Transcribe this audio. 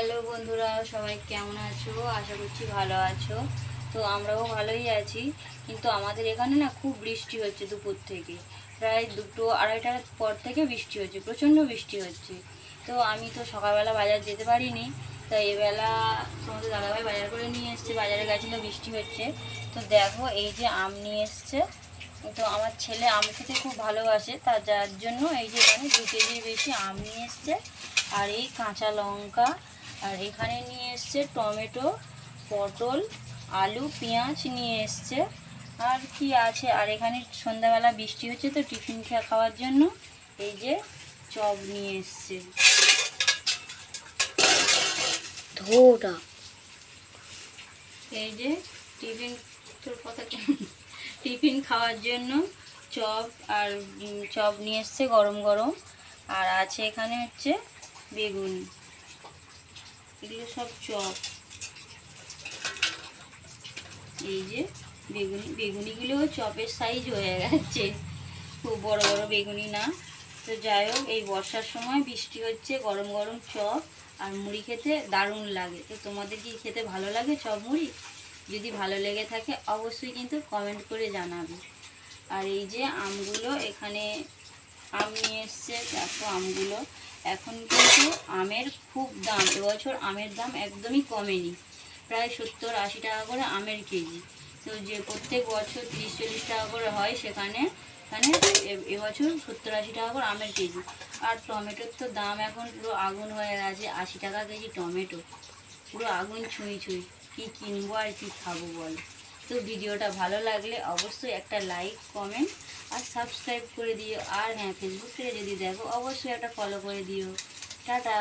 Hello বন্ধুরা, সবাই কেমন আছো? আশা করছি ভালো আছো। তো আমরাও ভালোই আছি। কিন্তু আমাদের এখানে না খুব বৃষ্টি হচ্ছে দুপুর থেকে। প্রায় দুটো আড়াইটার পর থেকে বৃষ্টি হচ্ছে, প্রচণ্ড বৃষ্টি হচ্ছে। তো আমি তো সকালবেলা বাজার যেতে পারিনি। তো এবেলা তোমাদের দাদাভাই বাজার করে নিয়ে এসছে, বাজারে গেছিল, বৃষ্টি হচ্ছে। তো দেখো, এই যে আম নিয়ে এসছে। তো আমার ছেলে আম খেতে খুব ভালোবাসে, তা যার জন্য এই যে এখানে দু কেজির বেশি আম নিয়ে এসছে। আর এই কাঁচা লঙ্কা আর এখানে নিয়ে এসছে টমেটো, পটল, আলু, পেঁয়াজ নিয়ে এসছে। আর কি আছে? আর এখানে সন্ধ্যাবেলা বৃষ্টি হচ্ছে তো টিফিন খা, খাওয়ার জন্য। এই যে চপ নিয়ে এসছে। ধোটা। এই যে টিফিন, তোর কথা টিফিন খাওয়ার জন্য চপ আর চপ নিয়ে এসছে গরম গরম। আর আছে এখানে হচ্ছে বেগুন। এগুলো সব চপ। এই যে বেগুনি বেগুনিগুলো চপের সাইজ হয়ে গেছে। খুব বড় বড় বেগুনি না। তো যাই হোক, এই বর্ষার সময় বৃষ্টি হচ্ছে, গরম গরম চপ আর মুড়ি খেতে দারুণ লাগে। তো তোমাদের কি খেতে ভালো লাগে চপ মুড়ি? যদি ভালো লেগে থাকে অবশ্যই কিন্তু কমেন্ট করে জানাবে। আর এই যে আমগুলো এখানে, আম নিয়ে এসছে, দেখো আমগুলো। এখন কিন্তু আমের খুব দাম, এবছর আমের দাম একদমই কমেনি। প্রায় সত্তর আশি টাকা করে আমের কেজি। তো যে প্রত্যেক বছর তিরিশ চল্লিশ টাকা করে হয়, সেখানে এ- এবছর সত্তর আশি টাকা করে আমের কেজি। আর টমেটোর তো দাম এখন পুরো আগুন হয়ে গেছে, আশি টাকা কেজি টমেটো। পুরো আগুন ছুঁই ছুঁই, কী কিনবো আর কী খাব বল। তো ভিডিওটা ভালো লাগলে অবশ্যই একটা লাইক কমেন্ট আর সাবস্ক্রাইব করে দিও। আর হ্যাঁ ফেসবুক থেকে যদি দেখো, অবশ্যই একটা ফলো করে দিও। টাটা।